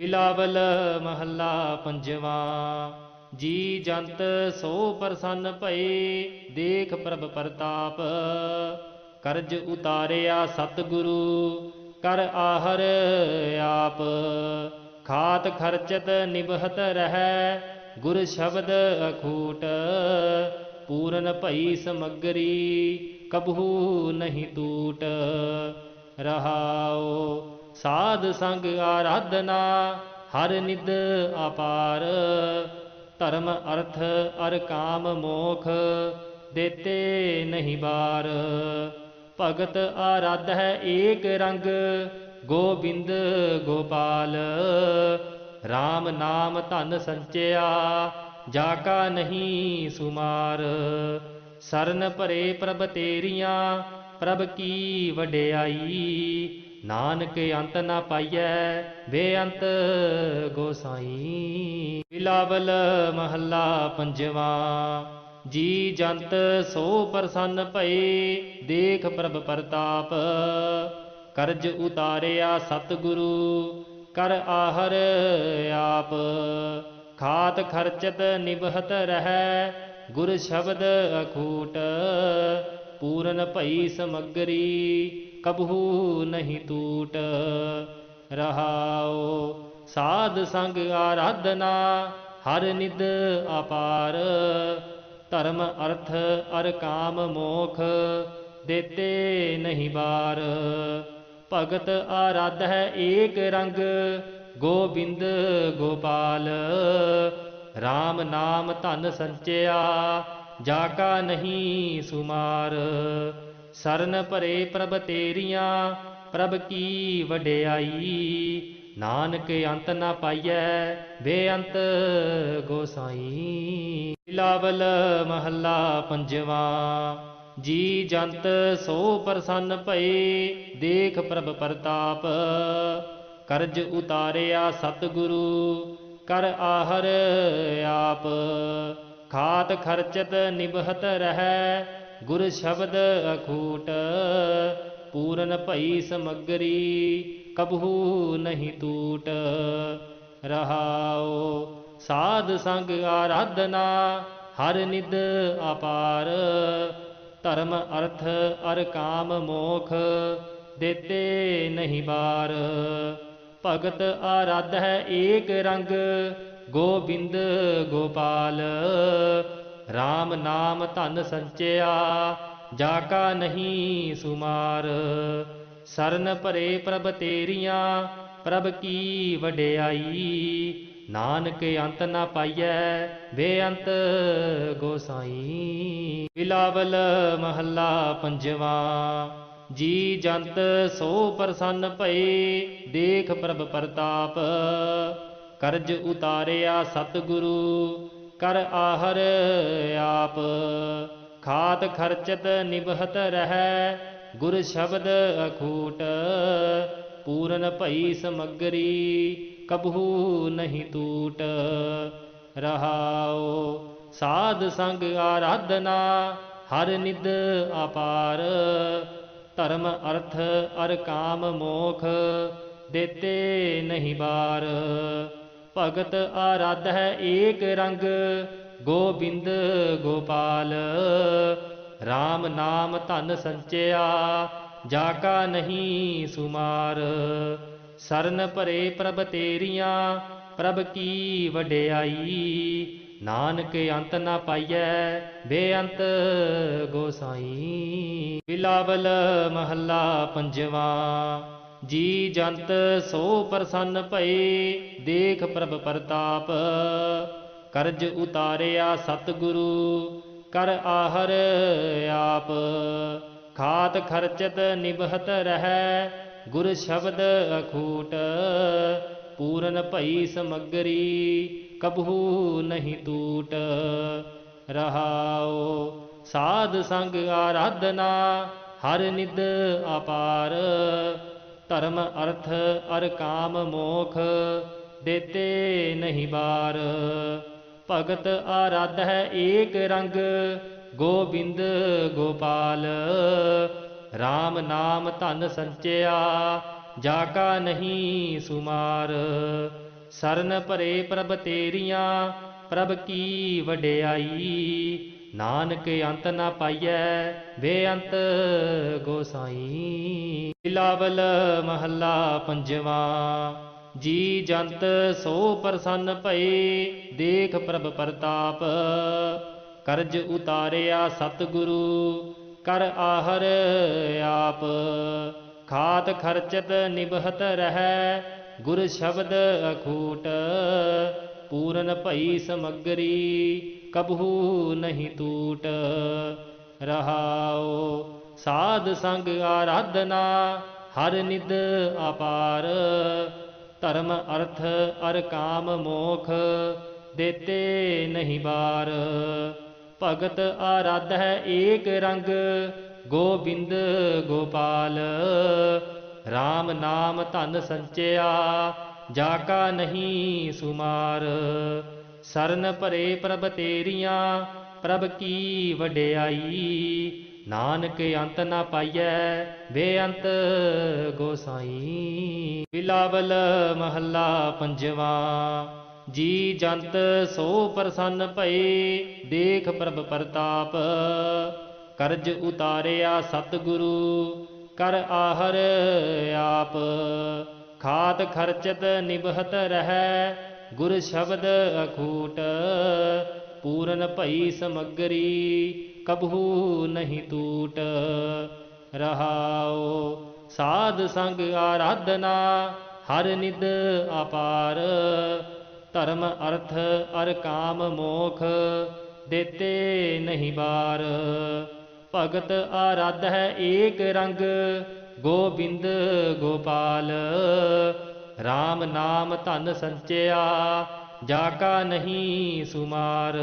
ਬਿਲਾਵਲ ਮਹੱਲਾ ਪੰਜਵਾਂ, ਜੀ ਜੰਤ ਸੋ ਪ੍ਰਸੰਨ ਭਏ, ਦੇਖ ਪ੍ਰਭ ਪ੍ਰਤਾਪ, ਕਰਜ ਉਤਾਰਿਆ ਸਤਿਗੁਰੂ, ਕਰ ਆਹਰ ਆਪ, ਖਾਤ ਖਰਚਤ ਨਿਭਤ ਰਹੈ, ਗੁਰ ਸ਼ਬਦ ਅਖੂਟ, ਪੂਰਨ ਭਈ ਸਮਗਰੀ, ਕਬਹੂ ਨਹੀਂ ਟੂਟ ਰਹਾਓ ਸਾਧ ਸੰਗ ਆਰਾਧਨਾ, ਹਰ ਨਿਦ ਅਪਾਰ। ਧਰਮ ਅਰਥ ਅਰ ਕਾਮ ਮੋਖ, ਦੇਤੇ ਨਹੀਂ ਬਾਰ। ਭਗਤ ਆਰਾਧ ਹੈ ਏਕ ਰੰਗ, ਗੋਬਿੰਦ ਗੋਪਾਲ। RAM ਨਾਮ ਧਨ ਸੰਚਿਆ, ਜਾ ਕਾ ਨਹੀਂ ਸੁਮਾਰ। ਸਰਨ ਭਰੇ ਪ੍ਰਭ ਤੇਰੀਆਂ, ਪ੍ਰਭ ਕੀ ਵਡਿਆਈ। ਨਾਨਕ ਅੰਤ ਨਾ ਪਾਈਐ ਬੇਅੰਤ ਗੋਸਾਈ ਬਿਲਾਵਲ ਮਹੱਲਾ ਪੰਜਵਾਂ, ਜੀ ਜੰਤ ਸੋ ਪ੍ਰਸੰਨ ਭਏ, ਦੇਖ ਪ੍ਰਭ ਪ੍ਰਤਾਪ। ਕਰਜ ਉਤਾਰਿਆ ਸਤਿਗੁਰੂ, ਕਰ ਆਹਰ ਆਪ। ਖਾਤ ਖਰਚਤ ਨਿਭਤ ਰਹੈ, ਗੁਰ ਸ਼ਬਦ ਅਖੂਟ। ਪੂਰਨ ਭਈ ਸਮਗਰੀ ਕਬਹੂ ਨਹੀਂ ਟੂਟ। ਰਹਾਉ ਸਾਧ ਸੰਗ ਆਰਾਧਨਾ, ਹਰ ਨਿਦ ਅਪਾਰ। ਧਰਮ ਅਰਥ ਅਰ ਕਾਮ ਮੋਖ, ਦੇਤੇ ਨਹੀਂ ਬਾਰ। ਭਗਤ ਆਰਾਧ ਹੈ ਏਕ ਰੰਗ, ਗੋਬਿੰਦ ਗੋਪਾਲ। RAM ਨਾਮ ਧਨ ਸੰਚਿਆ ਜਾ ਕਾ ਨਹੀਂ ਸੁਮਾਰ। ਸਰਨ ਭਰੇ ਪ੍ਰਭ ਤੇਰੀਆਂ, ਪ੍ਰਭ ਕੀ ਵਡਿਆਈ? ਨਾਨਕ ਅੰਤ ਨਾ ਪਾਈਐ, ਬੇਅੰਤ ਗੋਸਾਈ ਬਿਲਾਵਲ ਮਹੱਲਾ ਪੰਜਵਾ, ਜੀ ਜੰਤ ਸੋ ਪ੍ਰਸੰਨ ਭਏ, ਦੇਖ ਪ੍ਰਭ ਪ੍ਰਤਾਪ। ਕਰਜ ਉਤਾਰਿਆ ਸਤਿਗੁਰੂ, ਕਰ ਆਹਰ ਆਪ। ਖਾਤ ਖਰਚਤ ਨਿਭਤ ਰਹੈ ਗੁਰ ਸ਼ਬਦ ਅਖੂਟ, ਪੂਰਨ ਭਈ ਸਮਗਰੀ, ਕਬਹੂ ਨਹੀਂ ਟੂਟ ਰਹਾਉ ਸਾਧ ਸੰਗ ਆਰਾਧਨਾ, ਹਰ ਨਿਦ ਅਪਾਰ। ਧਰਮ ਅਰਥ ਅਰ ਕਾਮ ਮੋਖ, ਦੇਤੇ ਨਹੀਂ ਬਾਰ। ਭਗਤ ਆਰਾਧ ਹੈ ਏਕ ਰੰਗ, ਗੋਬਿੰਦ ਗੋਪਾਲ। RAM ਨਾਮ ਧਨ ਸੰਚਿਆ, ਜਾ ਕਾ ਨਹੀਂ ਸੁਮਾਰ। ਸਰਨ ਭਰੇ ਪ੍ਰਭ ਤੇਰੀਆਂ, ਪ੍ਰਭ ਕੀ ਵਡਿਆਈ। ਨਾਨਕ ਅੰਤ ਨਾ ਪਾਈਐ, ਬੇਅੰਤ ਗੋਸਾਈ ਬਿਲਾਵਲ ਮਹੱਲਾ ਪੰਜਵਾ, ਜੀ ਜੰਤ ਸੋ ਪ੍ਰਸੰਨ ਭਏ, ਦੇਖ ਪ੍ਰਭ ਪ੍ਰਤਾਪ। ਕਰਜ ਉਤਾਰਿਆ ਸਤਿਗੁਰੂ ਕਰ ਆਹਰ ਆਪ। ਖਾਤ ਖਰਚਤ ਨਿਭਤ ਰਹੈ, ਗੁਰ ਸ਼ਬਦ ਅਖੂਟ। ਪੂਰਨ ਭਈ ਸਮਗਰੀ, ਕਬਹੂ ਨਹੀਂ ਟੂਟ ਰਹਾਉ ਸਾਧ ਸੰਗ ਆਰਾਧਨਾ, ਹਰ ਨਿਦ ਅਪਾਰ। ਧਰਮ ਅਰਥ ਅਰ ਕਾਮ ਮੋਖ, ਦੇਤੇ ਨਹੀਂ ਬਾਰ। ਭਗਤ ਆਰਾਧ ਹੈ ਏਕ ਰੰਗ, ਗੋਬਿੰਦ ਗੋਪਾਲ। RAM ਨਾਮ ਧਨ ਸੰਚਿਆ, ਜਾ ਕਾ ਨਹੀਂ ਸੁਮਾਰ। ਸਰਨ ਭਰੇ ਪ੍ਰਭ ਤੇਰੀਆਂ, ਪ੍ਰਭ ਕੀ ਵਡਿਆਈ। ਨਾਨਕ ਅੰਤ ਨਾ ਪਾਈਐ, ਬੇਅੰਤ ਗੋਸਾਈ। ਬਿਲਾਵਲ ਮਹੱਲਾ ਪੰਜਵਾ। ਜੀ ਜੰਤ ਸੋ ਪ੍ਰਸੰਨ ਭਏ, ਦੇਖ ਪ੍ਰਭ ਪ੍ਰਤਾਪ। ਕਰਜ ਉਤਾਰਿਆ ਸਤਿਗੁਰੂ, ਕਰ ਆਹਰ ਆਪ। ਖਾਤ ਖਰਚਤ ਨਿਭਤ ਰਹੈ, ਗੁਰ ਸ਼ਬਦ ਅਖੂਟ। ਪੂਰਨ ਭਈ ਸਮਗਰੀ ਕਬਹੂ ਨਹੀਂ ਟੂਟ ਰਹਾਓ ਸਾਧ ਸੰਗ ਆਰਾਧਨਾ, ਹਰ ਨਿਦ ਅਪਾਰ। ਧਰਮ ਅਰਥ ਅਰ ਕਾਮ ਮੋਖ, ਦੇਤੇ ਨਹੀਂ ਬਾਰ। ਭਗਤ ਆਰਾਧ ਹੈ ਏਕ ਰੰਗ, ਗੋਬਿੰਦ ਗੋਪਾਲ। RAM ਨਾਮ ਧਨ ਸੰਚਿਆ, ਜਾ ਕਾ ਨਹੀਂ ਸੁਮਾਰ। ਸਰਨ ਭਰੇ ਪ੍ਰਭ ਤੇਰੀਆਂ, ਪ੍ਰਭ ਕੀ ਵਡਿਆਈ। ਨਾਨਕ ਅੰਤ ਨਾ ਪਾਈਐ ਬੇਅੰਤ ਗੋਸਾਈ ਬਿਲਾਵਲ ਮਹੱਲਾ ਪੰਜਵਾ, ਜੀ ਜੰਤ ਸੋ ਪ੍ਰਸੰਨ ਭਏ, ਦੇਖ ਪ੍ਰਭ ਪ੍ਰਤਾਪ। ਕਰਜ ਉਤਾਰਿਆ ਸਤਿਗੁਰੂ, ਕਰ ਆਹਰ ਆਪ। ਖਾਤ ਖਰਚਤ ਨਿਭਤ ਰਹਿ, ਗੁਰ ਸ਼ਬਦ ਅਖੂਟ। ਪੂਰਨ ਭਈ ਸਮਗਰੀ ਕਬਹੂ ਨਹੀਂ ਟੂਟ ਰਹਾਉ ਸਾਧ ਸੰਗ ਆਰਾਧਨਾ, ਹਰ ਨਿਦ ਅਪਾਰ। ਧਰਮ ਅਰਥ ਅਰ ਕਾਮ ਮੋਖ, ਦੇਤੇ ਨਹੀਂ ਬਾਰ। ਭਗਤ ਆਰਾਧ ਹੈ ਏਕ ਰੰਗ, ਗੋਬਿੰਦ ਗੋਪਾਲ। RAM ਨਾਮ ਧਨ ਸੰਚਿਆ, ਜਾ ਕਾ ਨਹੀਂ ਸੁਮਾਰ। ਸਰਨ ਭਰੇ ਪ੍ਰਭ ਤੇਰੀਆਂ, ਪ੍ਰਭ ਕੀ ਵਡਿਆਈ? ਨਾਨਕ ਅੰਤ ਨਾ ਪਾਈਐ, ਬੇਅੰਤ ਗੋਸਾਈ ਬਿਲਾਵਲ ਮਹੱਲਾ ਪੰਜਵਾ, ਜੀ ਜੰਤ ਸੋ ਪ੍ਰਸੰਨ ਭਏ, ਦੇਖ ਪ੍ਰਭ ਪ੍ਰਤਾਪ। ਕਰਜ ਉਤਾਰਿਆ ਸਤਿਗੁਰੂ, ਕਰ ਆਹਰ ਆਪ। ਖਾਤ ਖਰਚਤ ਨਿਭਤ ਰਹੈ ਗੁਰ ਸ਼ਬਦ ਅਖੂਟ, ਪੂਰਨ ਭਈ ਸਮਗਰੀ, ਕਬਹੂ ਨਹੀਂ ਟੂਟ ਰਹਾਉ ਸਾਧ ਸੰਗ ਆਰਾਧਨਾ, ਹਰ ਨਿਦ ਅਪਾਰ। ਧਰਮ ਅਰਥ ਅਰ ਕਾਮ ਮੋਖ, ਦੇਤੇ ਨਹੀਂ ਬਾਰ। ਭਗਤ ਆਰਾਧ ਹੈ ਏਕ ਰੰਗ, ਗੋਬਿੰਦ ਗੋਪਾਲ। RAM ਨਾਮ ਧਨ ਸੰਚਿਆ, ਜਾ ਕਾ ਨਹੀਂ ਸੁਮਾਰ।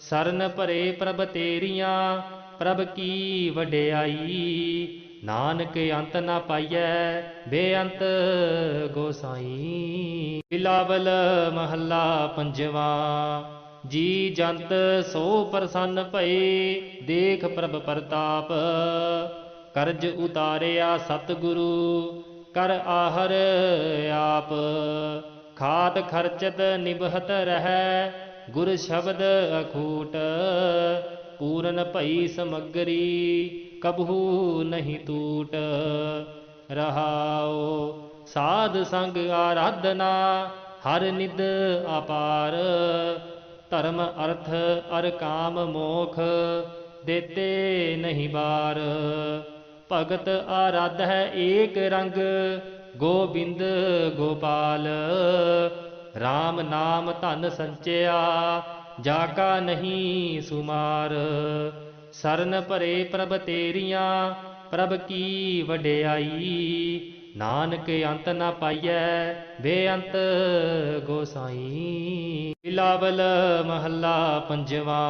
ਸਰਨ ਭਰੇ ਪ੍ਰਭ ਤੇਰੀਆਂ, ਪ੍ਰਭ ਕੀ ਵਡਿਆਈ। ਨਾਨਕ ਅੰਤ ਨਾ ਪਾਈਐ, ਬੇਅੰਤ ਗੋਸਾਈ ਬਿਲਾਵਲ ਮਹੱਲਾ ਪੰਜਵਾ, ਜੀ ਜੰਤ ਸੋ ਪ੍ਰਸੰਨ ਭਏ, ਦੇਖ ਪ੍ਰਭ ਪ੍ਰਤਾਪ। ਕਰਜ ਉਤਾਰਿਆ ਸਤਿਗੁਰੂ ਕਰ ਆਹਰ ਆਪ। ਖਾਤ ਖਰਚਤ ਨਿਭਤ ਰਹੈ, ਗੁਰ ਸ਼ਬਦ ਅਖੂਟ। ਪੂਰਨ ਭਈ ਸਮਗਰੀ, ਕਬਹੂ ਨਹੀਂ ਟੂਟ ਰਹਾਉ ਸਾਧ ਸੰਗ ਆਰਾਧਨਾ, ਹਰ ਨਿਦ ਅਪਾਰ। ਧਰਮ ਅਰਥ ਅਰ ਕਾਮ ਮੋਖ, ਦੇਤੇ ਨਹੀਂ ਬਾਰ। ਭਗਤ ਆਰਾਧ ਹੈ ਏਕ ਰੰਗ, ਗੋਬਿੰਦ ਗੋਪਾਲ। RAM ਨਾਮ ਧਨ ਸੰਚਿਆ, ਜਾ ਕਾ ਨਹੀਂ ਸੁਮਾਰ। ਸਰਨ ਭਰੇ ਪ੍ਰਭ ਤੇਰੀਆਂ, ਪ੍ਰਭ ਕੀ ਵਡਿਆਈ। ਨਾਨਕ ਅੰਤ ਨਾ ਪਾਈਐ, ਬੇਅੰਤ ਗੋਸਾਈ। ਬਿਲਾਵਲ ਮਹੱਲਾ ਪੰਜਵਾ।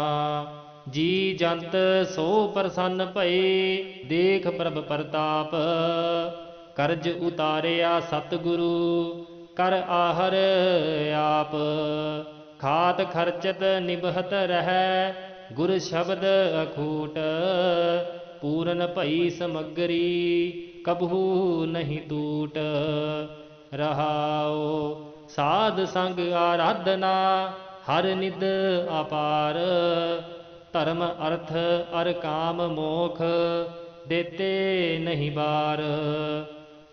ਜੀ ਜੰਤ ਸੋ ਪ੍ਰਸੰਨ ਭਏ, ਦੇਖ ਪ੍ਰਭ ਪ੍ਰਤਾਪ। ਕਰਜ ਉਤਾਰਿਆ ਸਤਿਗੁਰੂ, ਕਰ ਆਹਰ ਆਪ। ਖਾਤ ਖਰਚਤ ਨਿਭਤ ਰਹੈ, ਗੁਰ ਸ਼ਬਦ ਅਖੂਟ। ਪੂਰਨ ਭਈ ਸਮਗਰੀ, ਕਬਹੂ ਨਹੀਂ ਟੂਟ। ਰਹਾਓ ਸਾਧ ਸੰਗ ਆਰਾਧਨਾ, ਹਰ ਨਿਦ ਅਪਾਰ। ਧਰਮ ਅਰਥ ਅਰ ਕਾਮ ਮੋਖ, ਦੇਤੇ ਨਹੀਂ ਬਾਰ।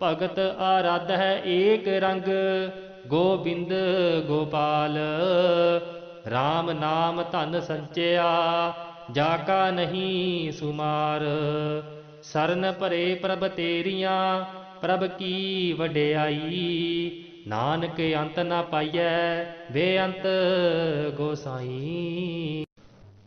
ਭਗਤ ਆਰਾਧ ਹੈ ਏਕ ਰੰਗ, ਗੋਬਿੰਦ ਗੋਪਾਲ। RAM ਨਾਮ ਧਨ ਸੰਚਿਆ, ਜਾ ਕਾ ਨਹੀਂ ਸੁਮਾਰ। ਸਰਨ ਭਰੇ ਪ੍ਰਭ ਤੇਰੀਆਂ, ਪ੍ਰਭ ਕੀ ਵਡਿਆਈ। ਨਾਨਕ ਅੰਤ ਨਾ ਪਾਈਐ, ਬੇਅੰਤ ਗੋਸਾਈ।